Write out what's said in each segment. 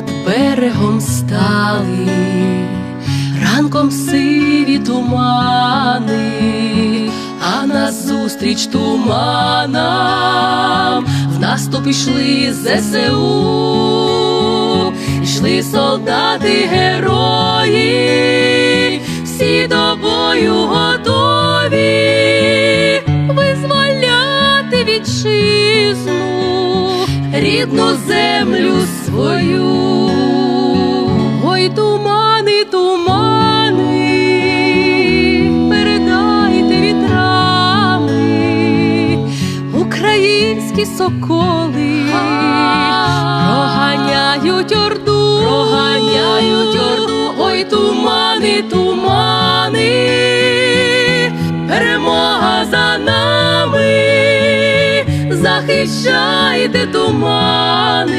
над берегом стали, ранком сиві тумани, а назустріч туманам в наступ ішли ЗСУ, йшли солдати герої, всі до бою готові визволяти вітчизну, рідну землю свою. Ой, тумани, тумани, передайте вітрами, українські соколи. Проганяють орду, проганяють орду, ой, тумани, тумани, захищайте тумани,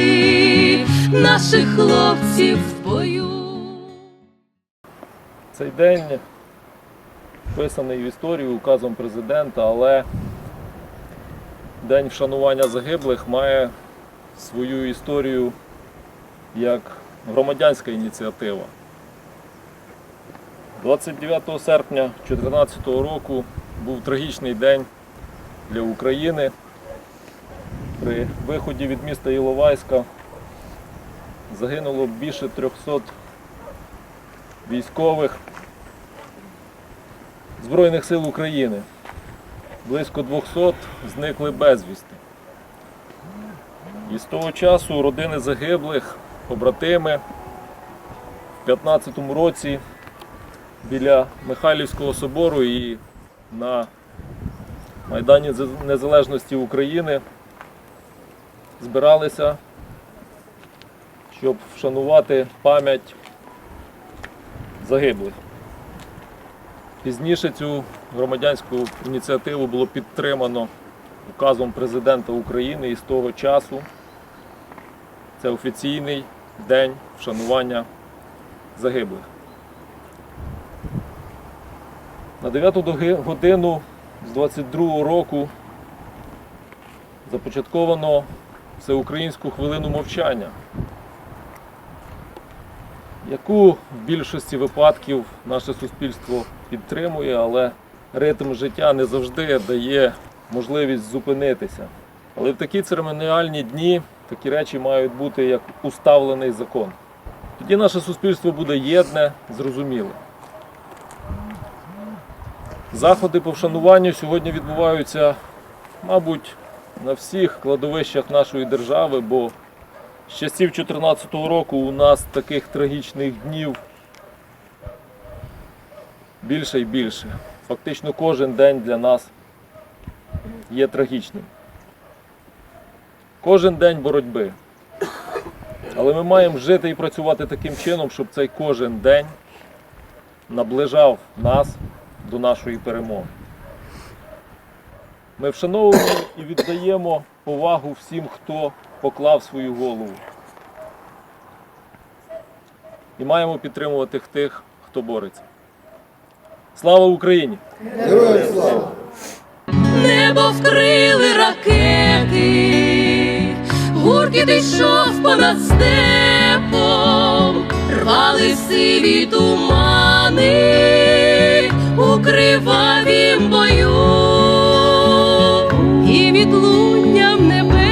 наших хлопців в бою. Цей день вписаний в історію указом президента, але День вшанування загиблих має свою історію як громадянська ініціатива. 29 серпня 2014 року був трагічний день для України. При виході від міста Іловайська загинуло більше 300 військових Збройних сил України. Близько 200 зникли безвісти. І з того часу родини загиблих, побратими в 15-му році біля Михайлівського собору і на Майдані Незалежності України збиралися, щоб вшанувати пам'ять загиблих. Пізніше цю громадянську ініціативу було підтримано указом президента України і з того часу це офіційний день вшанування загиблих. На 9 годину з 22 року започатковано всеукраїнську хвилину мовчання, яку в більшості випадків наше суспільство підтримує, але ритм життя не завжди дає можливість зупинитися. Але в такі церемоніальні дні такі речі мають бути як уставлений закон. Тоді наше суспільство буде єдне, зрозуміле. Заходи по вшануванню сьогодні відбуваються, мабуть, на всіх кладовищах нашої держави, бо з часів 2014 року у нас таких трагічних днів більше і більше. Фактично кожен день для нас є трагічним. Кожен день боротьби. Але ми маємо жити і працювати таким чином, щоб цей кожен день наближав нас до нашої перемоги. Ми вшановуємо і віддаємо повагу всім, хто поклав свою голову. І маємо підтримувати тих, хто бореться. Слава Україні! Небо вкрили ракети, гуркіт йшов понад степом, рвали сиві тумани у кривавім бою, відлунням небесним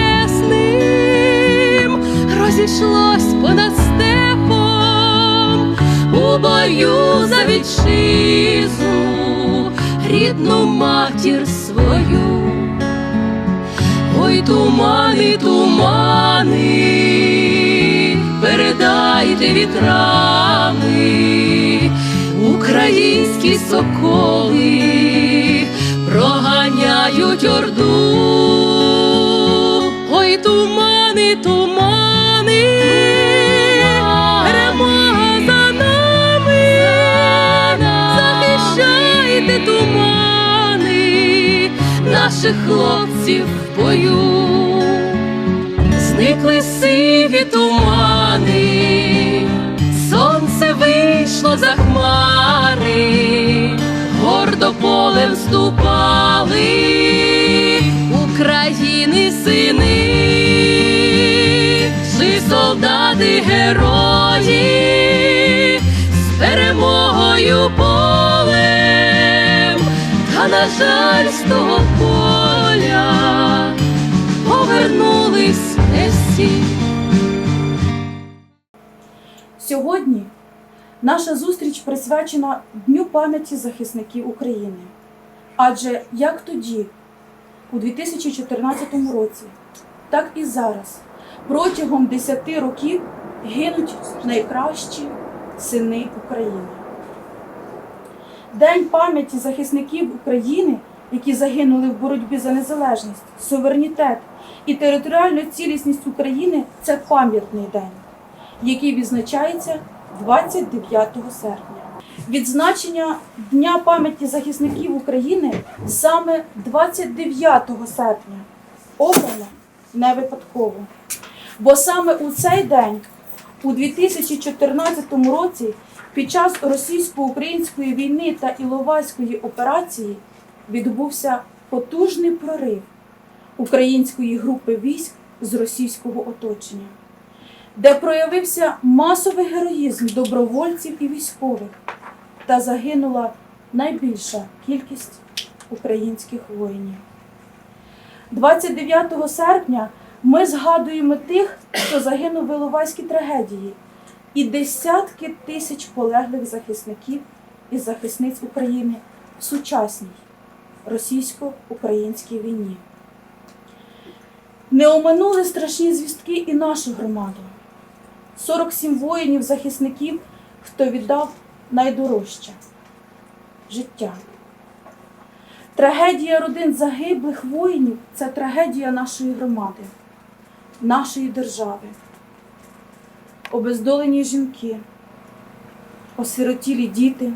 розійшлось понад степом у бою за вітчизну, рідну матір свою. Ой, тумани, тумани, передайте вітрами, українські соколи проганяють орду. Ой, тумани, тумани, перемога за нами, захищайте тумани, наших хлопців в бою. Зникли сиві тумани, сонце вийшло за хмари, полем ступали України сини, Жи солдати герої з перемогою полем, та на жаль, з того поля повернулись не всі. Сьогодні наша зустріч присвячена Дню пам'яті захисників України. Адже як тоді, у 2014 році, так і зараз, протягом 10 років гинуть найкращі сини України. День пам'яті захисників України, які загинули в боротьбі за незалежність, суверенітет і територіальну цілісність України це пам'ятний день який відзначається 29 серпня. Відзначення Дня пам'яті захисників України саме 29 серпня обрано не випадково. Бо саме у цей день, у 2014 році, під час російсько-української війни та Іловайської операції відбувся потужний прорив української групи військ з російського оточення де проявився масовий героїзм добровольців і військових, та загинула найбільша кількість українських воїнів. 29 серпня ми згадуємо тих, хто загинув в Іловайській трагедії, і десятки тисяч полеглих захисників і захисниць України в сучасній російсько-українській війні. Не оминули страшні звістки і нашу громаду. 47 воїнів-захисників, хто віддав найдорожче життя. Трагедія родин загиблих воїнів це трагедія нашої громади, нашої держави. Обездолені жінки, осиротілі діти,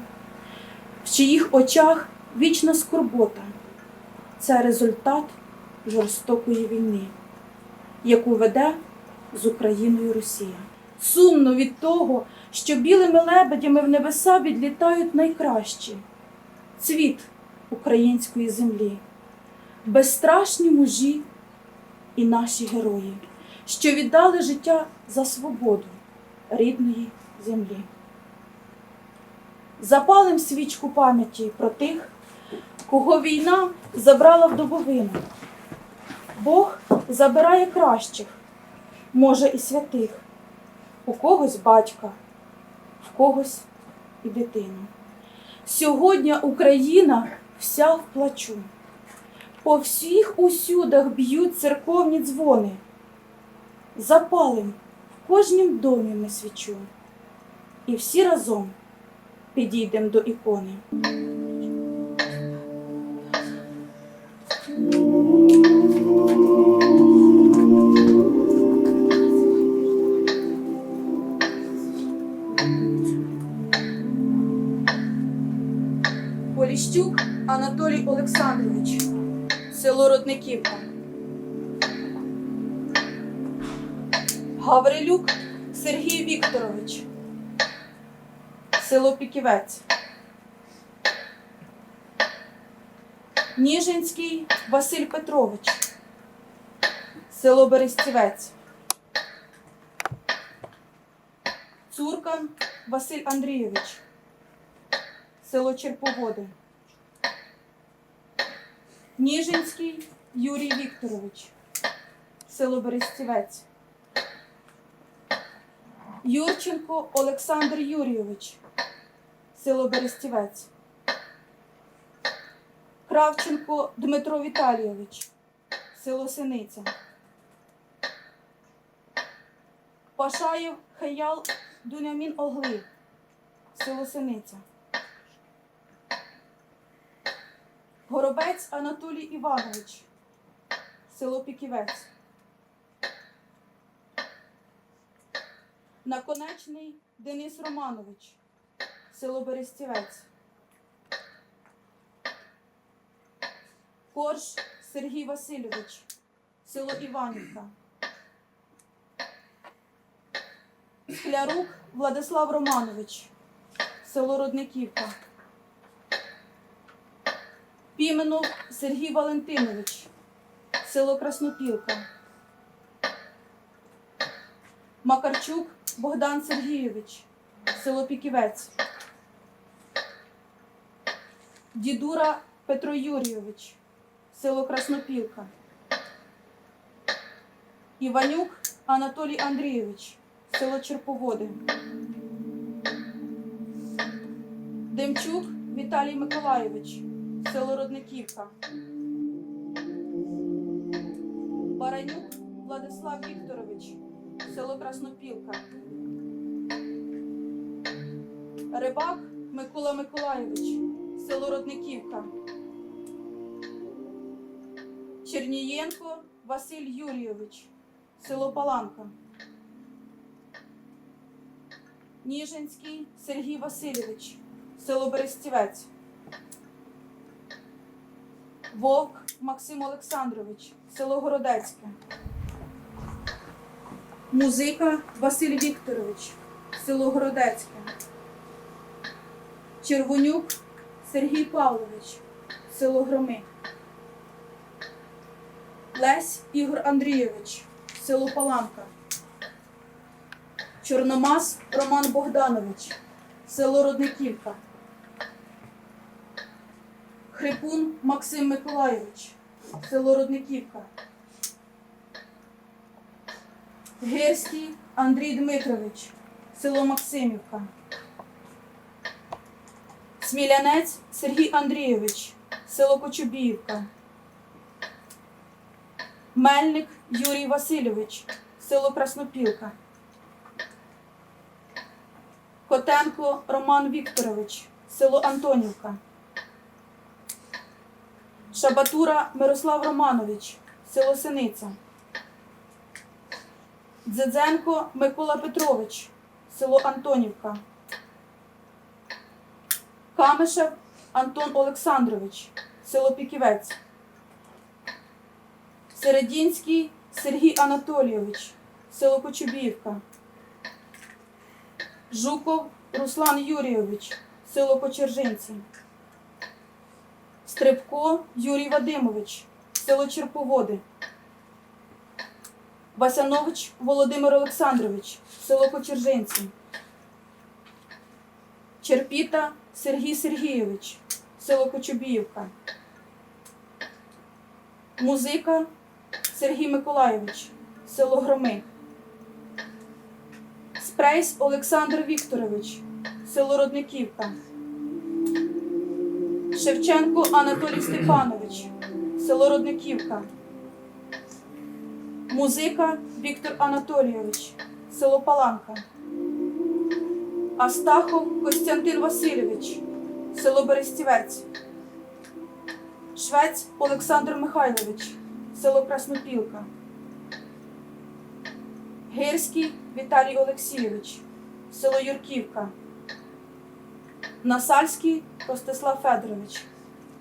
в чиїх очах вічна скорбота це результат жорстокої війни, яку веде з Україною Росія. Сумно від того, що білими лебедями в небеса відлітають найкращі цвіт української землі, безстрашні мужі і наші герої, що віддали життя за свободу рідної землі. Запалим свічку пам'яті про тих, кого війна забрала в добовину. Бог забирає кращих, може і святих у когось батька, в когось і дитину. Сьогодні Україна вся в плачу. По всіх усюдах б'ють церковні дзвони. Запалим в кожнім домі ми свічу. І всі разом підійдемо до ікони. Олександрович, село Родниківка. Гаврилюк Сергій Вікторович, село Піківець. Ніжинський Василь Петрович, село Берестівець. Цуркан Василь Андрійович, село Черповоди. Ніжинський Юрій Вікторович, село Берестівець. Юрченко Олександр Юрійович, село Берестівець. Кравченко Дмитро Віталійович, село Синиця. Пашаєв Хаял Дунямін Огли, село Синиця. Горобець Анатолій Іванович, село Піківець. Наконечний Денис Романович, село Берестівець. Корж Сергій Васильович, село Іванівка. Склярук Владислав Романович, село Родниківка. Піменов Сергій Валентинович, село Краснопілка. Макарчук Богдан Сергійович, село Піківець. Дідура Петро Юрійович, село Краснопілка. Іванюк Анатолій Андрійович, село Черповоди. Демчук Віталій Миколайович, село Родниківка. Баранюк Владислав Вікторович, село Краснопілка. Рибак Микола Миколайович, село Родниківка. Чернієнко Василь Юрійович, село Паланка. Ніжинський Сергій Васильович, село Берестівець. Вовк Максим Олександрович, село Городецьке. Музика Василь Вікторович, село Городецьке. Червонюк Сергій Павлович, село Громи. Лесь Ігор Андрійович, село Паланка. Чорномаз Роман Богданович, село Родниківка. Хрипун Максим Миколайович, село Родниківка. Гирський Андрій Дмитрович, село Максимівка. Смілянець Сергій Андрійович, село Кочубіївка. Мельник Юрій Васильович, село Краснопілка. Котенко Роман Вікторович, село Антонівка. Шабатура Мирослав Романович, село Синиця. Дзедзенко Микола Петрович, село Антонівка. Камишев Антон Олександрович, село Піківець. Середінський Сергій Анатолійович, село Кочубіївка. Жуков Руслан Юрійович, село Кочержинці. Стрибко Юрій Вадимович, село Черповоди. Васянович Володимир Олександрович, село Кочержинці. Черпіта Сергій Сергійович, село Кочубіївка. Музика Сергій Миколайович, село Громи. Спрейс Олександр Вікторович, село Родниківка. Шевченко Анатолій Степанович, село Родниківка. Музика Віктор Анатолійович, село Паланка. Астахов Костянтин Васильович, село Берестівець. Швець Олександр Михайлович, село Краснопілка. Гирський Віталій Олексійович, село Юрківка. Насальський Ростислав Федорович,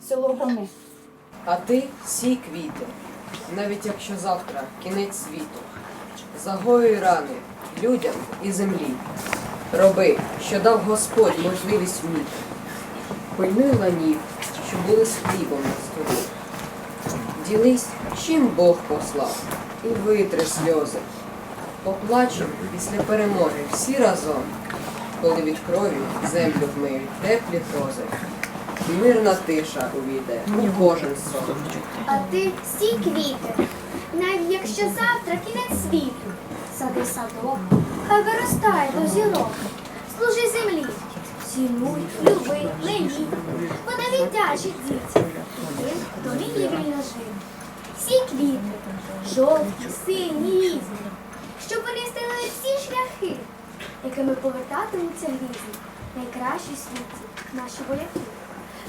село Громи. А ти сій квіти, навіть якщо завтра кінець світу, загоюй рани людям і землі. Роби, що дав Господь можливість вміти. Пильнуй ланів, що були з хлібом на столі. Ділись, чим Бог послав, і витри сльози. Поплачем після перемоги всі разом, коли від крові землю вмиють теплі грози. Мирна тиша увійде у кожен сон. А ти сій квіти, навіть якщо завтра кінець світу, сади садок, хай виростає до зірок, служи землі, цінуй, люби, лені, вона віддячить дітям, і тим, хто нині вільно жив. Всі квіти, жовті, сині, різні, щоб вони стелили всі шляхи, якими повертатимуться грізні, найкращі в світі наші вояки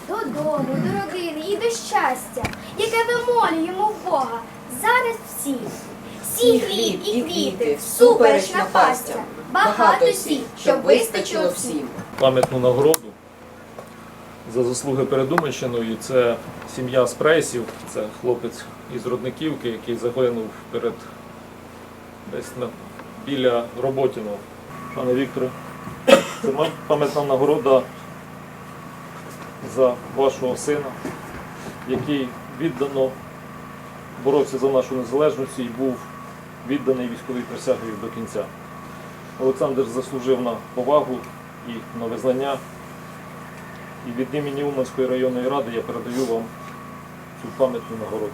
додому, до родини і до щастя, яке вимолюємо в Бога зараз всі. Сій хліб і квіти, всупереч напастям, багато сій, щоб вистачило всім. пам'ятну нагороду за заслуги перед Це сім'я Спрейсів, це хлопець із Родниківки, який загинув перед десь на, біля Роботіного. Пане Вікторе, це пам'ятна нагорода за вашого сина, який віддано боровся за нашу незалежність і був відданий військовій присягою до кінця. Олександр заслужив на повагу і на визнання. І від імені Уманської районної ради я передаю вам цю пам'ятну нагороду.